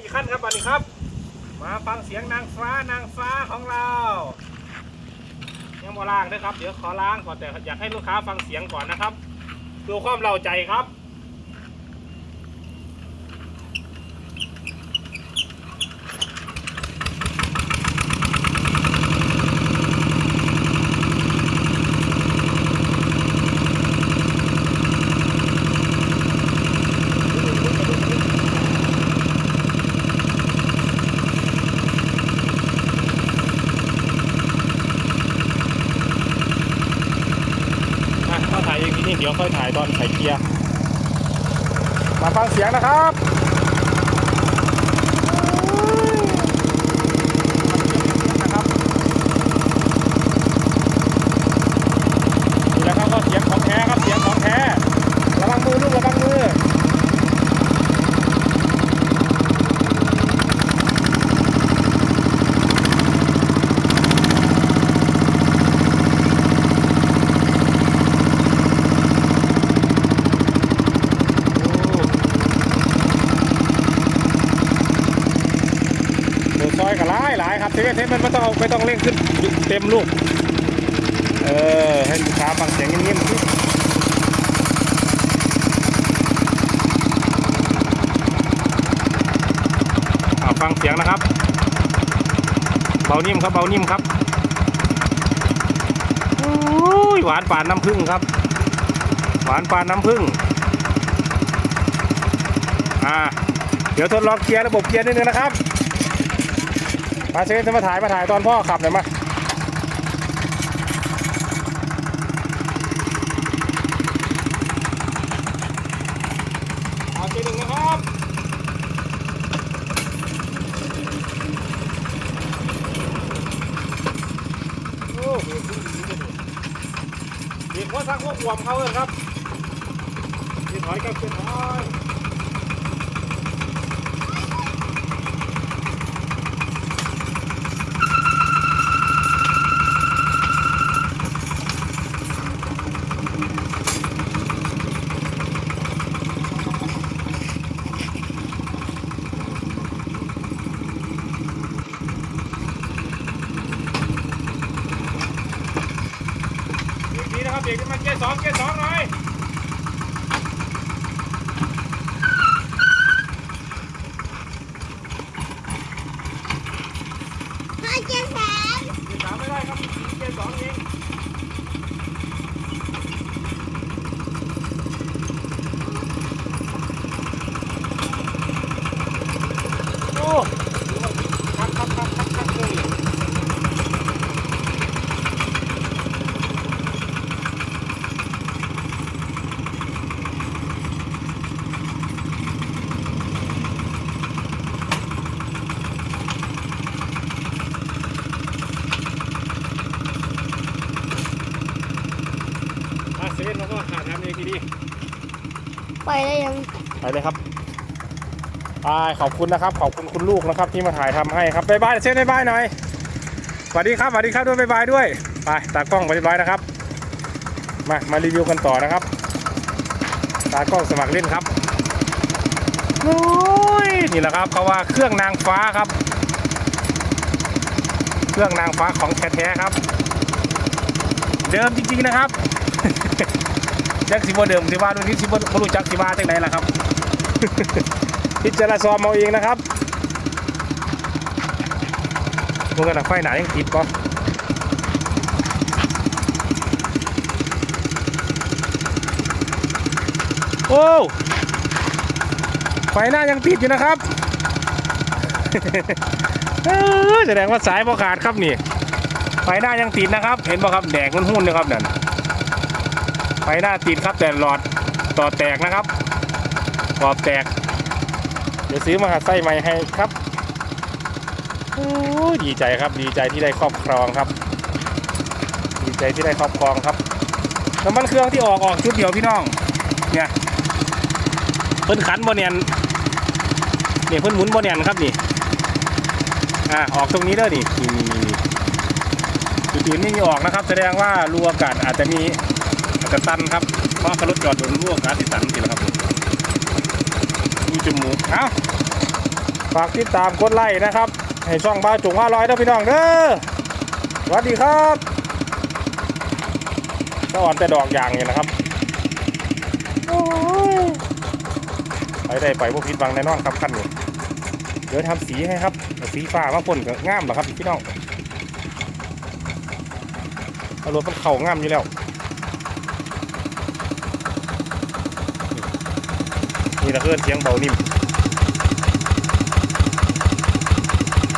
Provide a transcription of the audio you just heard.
อีกขั้นครับบัดนี้ครับ มาฟังเสียงนางฟ้านางฟ้าของเรายังบ่ล้างนะครับ เดี๋ยวขอล้างก่อนแต่อยากให้ลูกค้าฟังเสียงก่อนนะครับดูความเราใจครับ อะก็ถ่ายอย่างนี้ เดี๋ยวค่อยถ่ายตอนใส่เกียร์ มาฟังเสียงนะครับนะครับนี่แหละครับก็เสียงของแท้ครับ เสียงของแท้ ระวังมือลูกระวังมือ หมูซอยกับหลายหลายครับ เทสเทมันไม่ต้องเอาไม่ต้องเร่งขึ้นเต็มลูก เออ ให้ลูกค้าฟังเสียงเงียบๆฟังเสียงนะครับ เบานิ่มครับเบานิ่มครับโอ้ยหวานปานน้ำผึ้งครับ หวานปานน้ำผึ้งอ่า เดี๋ยวทดลองเกียร์ระบบเกียร์นิดนึงนะครับ มาเชฟจะมาถ่ายมาถ่ายตอนพ่อขับหน่อยมาเอาเกียร์หนึ่งนะครับโอ้เบรกขึ้นดีเบรกว่าทักพวกหวมเขาเลยครับเกียร์ถอยกับเกียร์ถอย เบ รกดีนะครับเบรกขึ้นมาเกียร์สองเกียร์สองหน่อยพ่อเจ๊แสนเกียร์สามไม่ได้ครับเกียร์สองเองโอ้คักคักคักคักคักเลยอะเซเว่นเราก็ขาดทำเองทีดี ไปได้ยังไปเลยครับไปขอบคุณนะครับ ขอบคุณคุณลูกนะครับ ที่มาถ่ายทำให้ครับบ๊ายบายเช่นบ๊ายบายหน่อยสวัสดีครับสวัสดีครับด้วยบ๊ายบายด้วยไปตากล้องบ๊ายบายนะครับ มามารีวิวกันต่อนะครับตากล้องสมัครเล่นครับโอ้ยนี่แหละครับเขาว่าเครื่องนางฟ้าครับ เครื่องนางฟ้าของแท้ๆครับ เดิมจริงๆนะครับ จักสิบ่เดิมสิว่ารุ่นนี้สิบ่บ่รู้จักสิว่าจังไหนล่ะครับ พิจารณาซอมเอาเองนะครับมันก็ดักไฟหนายังติดก็โอ้ไฟหน้ายังติดอยู่นะครับเออแสดงว่าสายพอขาดครับนี่ ไฟหน้ายังติดนะครับ เห็นป่ะครับแดงหุ่นๆนะครับนั่น ไฟหน้าติดครับแต่หลอดต่อแตกนะครับขอบแตก เดี๋ยวซื้อมาหาไส้ใหม่ให้ครับโอ้ดีใจครับดีใจที่ได้ครอบครองครับ ดีใจที่ได้ครอบครองครับน้ำมันเครื่องที่ออกออกชุดเดียวพี่น้องเนี่ยเพิ่นขันบนเนียนเนี่ยเพิ่นหมุนบนเนียนครับนี่อ่าออกตรงนี้เด้อนี่นี่นี่นี่จุดอื่นไม่มีออกนะครับ แสดงว่ารูอากาศอาจจะมี อาจะตันครับเพราะรถจอดโดนร่วก๊าซที่ตันทีแล้วครับดูจมูกเอ้าฝากติดตามกดไลค์นะครับ ให้ช่องบ้าจุงว่าร้อยเด้อพี่น้องเด้อสวัสดีครับก็อ่อนแต่ดอกยางอยู่นะครับโอ้ยไปได้ไปพวกพิดบังแน่นอนครับขั้นนี้เดี๋ยวทำสีให้ครับสีฟ้ามาพ่นก็งามเหรอครับพี่น้องรถมันเข่างามอยู่แล้ว นี่ละเพื่อนเสียงเบานิ่ม